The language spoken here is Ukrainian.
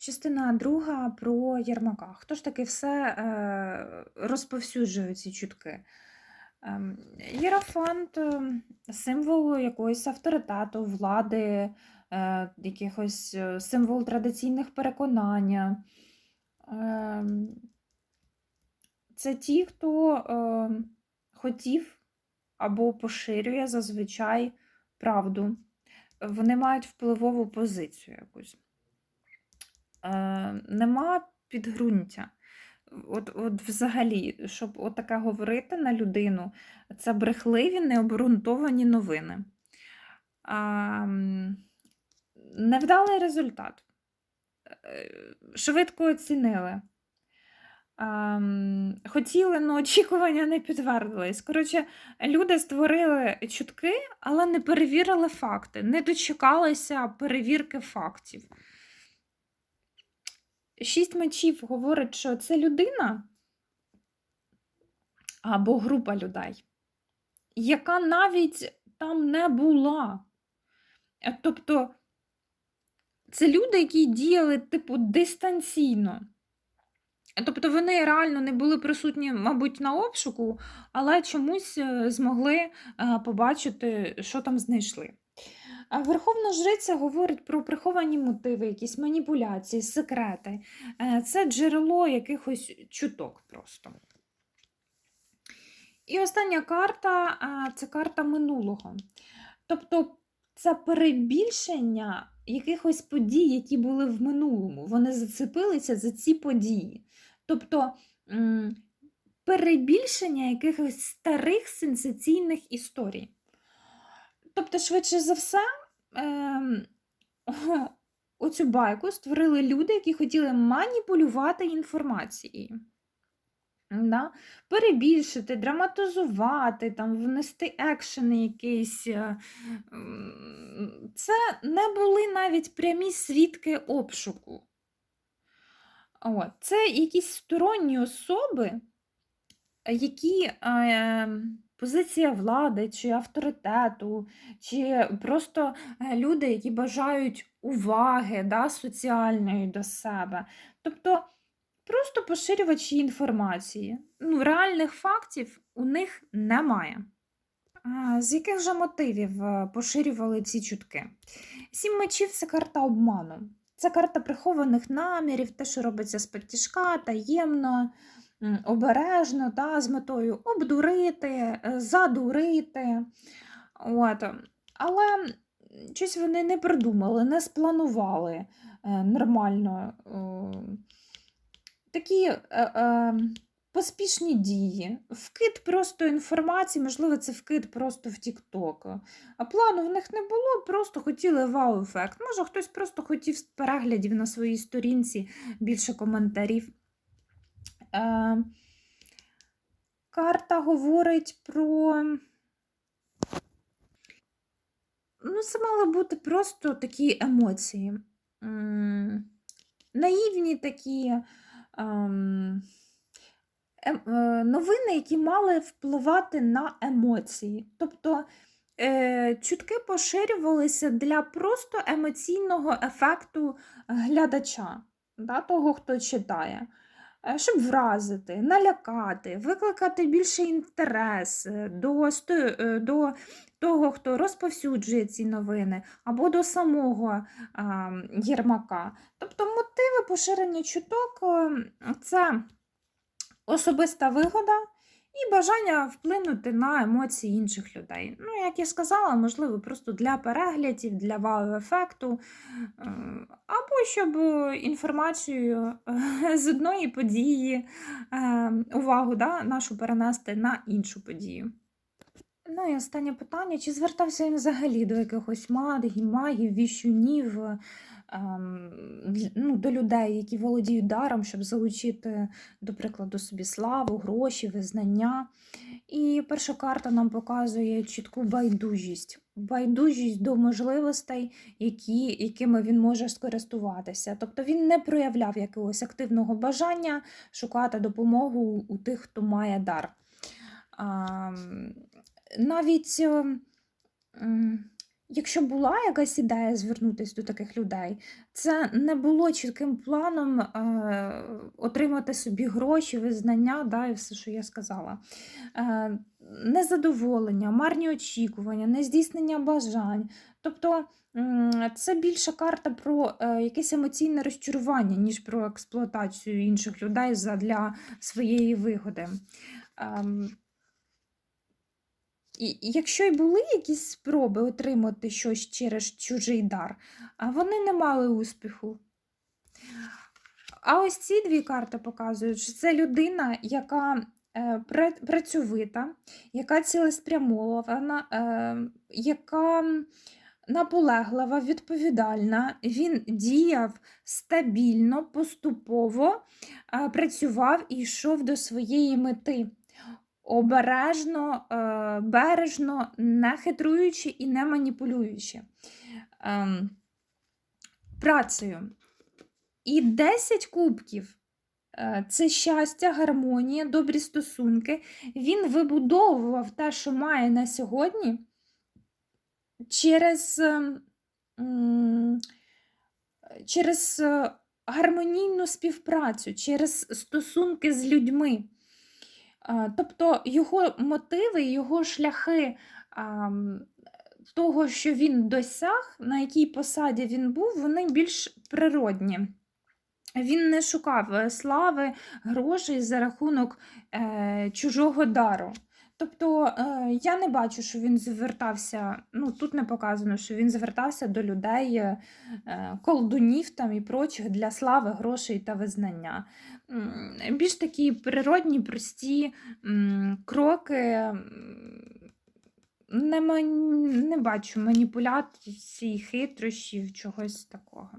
Частина друга про Єрмака. Хто ж таки все е, розповсюджує ці чутки? Ем, Єрофант ем, символ якогось авторитету, влади, е, якихось е, символ традиційних переконання. Ем, Це ті, хто хотів або поширює зазвичай правду. Вони мають впливову позицію якусь. Е, нема підґрунтя. От, от взагалі, щоб от таке говорити на людину, це брехливі, необґрунтовані новини. А, невдалий результат. Е, Швидко оцінили. Хотіли, але очікування не підтвердились. Коротше, люди створили чутки, але не перевірили факти, не дочекалися перевірки фактів. Шість мечів говорить, що це людина або група людей, яка навіть там не була. Е, Тобто це люди, які діяли, типу, дистанційно. Е, Тобто вони реально не були присутні, мабуть, на обшуку, але чомусь е, змогли побачити, що там знайшли. Верховна жриця говорить про приховані мотиви, якісь маніпуляції, секрети. Е, Це джерело якихось чуток просто. І остання карта це карта минулого. Тобто це перебільшення якихось подій, які були в минулому. Вони зацепилися за ці події. Тобто перебільшення якихось старих сенсаційних історій. Тобто, швидше за все, ем, оцю байку створили люди, які хотіли маніпулювати інформацією. Да? Перебільшити, драматизувати, там, внести екшени якісь. е, Це не були навіть прямі свідки обшуку. От. Це якісь сторонні особи, які е, позиція влади чи авторитету, чи просто е, люди, які бажають уваги да, соціальної до себе. Тобто просто поширювачі інформації. Ну, реальних фактів у них немає. З яких же мотивів е, поширювали ці чутки? Сім мечів це карта обману. Це карта прихованих намірів, те, що робиться з підтяжка, таємно, обережно, та, з метою обдурити, е, задурити. От. Але щось вони не придумали, не спланували е, нормально. Такі е, поспішні дії, вкид просто інформації, можливо, це вкид просто в TikTok. А плану в них не було, просто хотіли вау-ефект. Може, хтось просто хотів переглядів на своїй сторінці більше коментарів. Е, карта говорить про. Ну, це мали бути просто такі емоції. Наївні такі ем, ем, е, новини, які мали впливати на емоції. Тобто е, чутки поширювалися для просто емоційного ефекту глядача, да, того, хто читає. Е, Щоб вразити, налякати, викликати більше інтерес е, до, е, до того, хто розповсюджує ці новини, або до самого а, Єрмака. Тобто мотиви поширення чуток е, це особиста вигода і бажання вплинути на емоції інших людей. Ну, як я сказала, можливо, просто для переглядів, для вау-ефекту, е, або щоб інформацію е, з одної події, е, увагу да, нашу перенести на іншу подію. Ну і останнє питання: чи звертався він взагалі до якихось магів, магів, віщунів, ну, до людей, які володіють даром, щоб залучити, до прикладу, собі славу, гроші, визнання. І перша карта нам показує чітку байдужість. Байдужість до можливостей, які, якими він може скористуватися. Тобто він не проявляв якогось активного бажання шукати допомогу у тих, хто має дар. А, навіть е, м, якщо була якась ідея звернутися до таких людей, це не було чітким планом е, отримати собі гроші, визнання, да, і все, що я сказала. Е, незадоволення, марні очікування, нездійснення бажань. Тобто це більше карта про е, якесь емоційне розчарування, ніж про експлуатацію інших людей задля своєї вигоди. І якщо й були якісь спроби отримати щось через чужий дар, вони не мали успіху. А ось ці дві карти показують, що це людина, яка е, працьовита, яка цілеспрямована, е, яка наполеглива, відповідальна. Він діяв стабільно, поступово, е, працював і йшов до своєї мети обережно, е, бережно, не хитруючи і не маніпулюючи ем, працею. І 10 кубків е, це щастя, гармонія, добрі стосунки. Він вибудовував те, що має на сьогодні, через, ем, через е, гармонійну співпрацю, через стосунки з людьми. Е, Тобто його мотиви, його шляхи того, що він досяг, на якій посаді він був, вони більш природні. Він не шукав е, слави, грошей за рахунок е, чужого дару. Тобто е, я не бачу, що він звертався, ну тут не показано, що він звертався до людей, е, колдунів там і прочих для слави, грошей та визнання. Більш такі природні, прості кроки. Не, не бачу маніпуляцій, хитрощів, чогось такого.